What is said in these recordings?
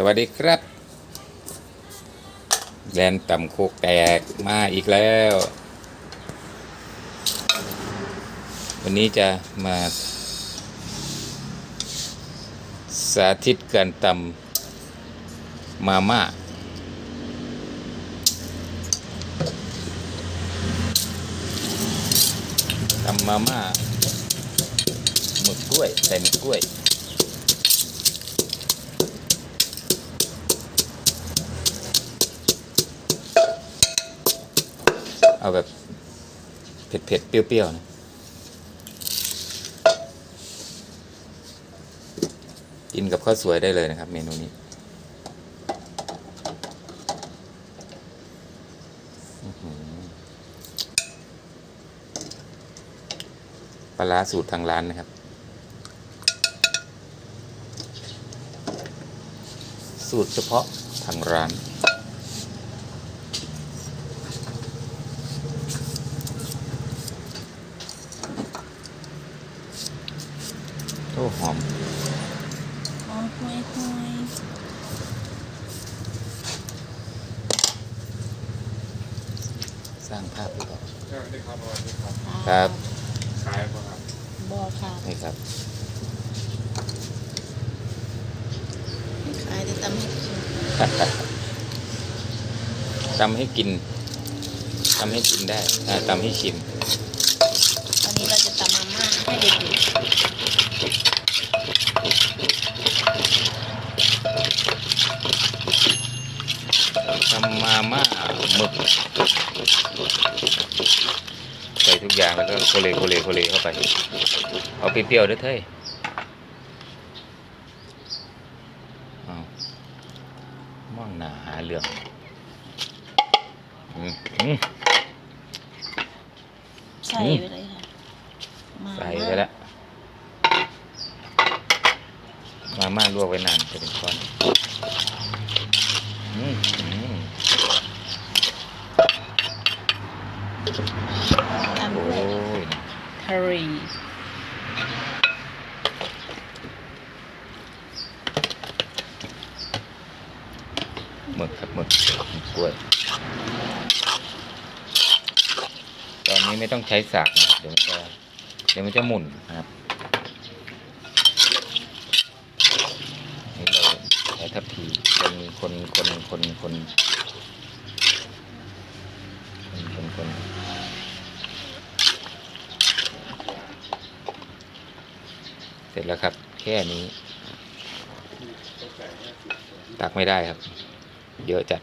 สวัสดีครับแดนต่ำโคกแตกมาอีกแล้ว วันนี้จะมา สาธิตการตำมาม่าตำมาม่าหมึกกล้วยใส่หมึกกล้วย เอาแบบ เผ็ดๆเปรี้ยวๆนะกินกับข้าวสวยได้เลยนะครับ เมนูนี้ปลาร้าสูตรทางร้านนะครับ สูตรเฉพาะทางร้าน อ้หอมหอมห่วยห่วยสร้างภาพหรือเปล่าสวัสดีครับสวัสดีครับครับ ขายป่ะครับบอค่ะนี่ครับขายได้ตำให้กินตำให้กินตำให้กินได้อ่าตำให้ชิม วันนี้เราจะตำมาม่าให้เด็ก ทำมาม่าหมึกใส่ทุกอย่างแล้วก็โคเลโคเลโคเลเข้าไป เอาเปรี้ยวๆด้วยเถอยเอาม่องหนาหาเหลืองอืมอืมๆใส่ไปเลยค่ะมาใส่ไปแล้วมาม่าลวกไว้นานจะเป็นก้อน อืมอืมตำโอ้ด้วยคารีหมึกครับหมึกกล้วย ตอนนี้ไม่ต้องใช้สากนะเดี๋ยวมันจะเดี๋ยวมันจะหมุนนะครับนี่เราใช้ทัพพีคนคนคนคนคนคน คนคนเสร็จแล้วครับ แค่นี้ ตักไม่ได้ครับ เยอะจัด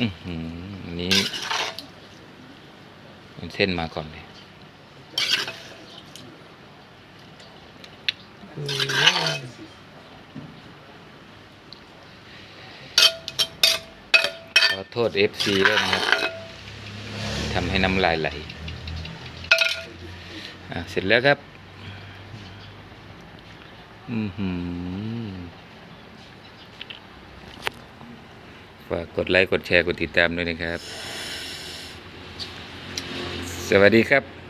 อือหืออันนี้มันเส้นมาก่อนเลยขอ โทษ FC ด้วยนะครับทำให้น้ำลายไหลเสร็จแล้วครับ อือหือฝากกดไลค์ กดแชร์ กดติดตามด้วยนะครับ สวัสดีครับ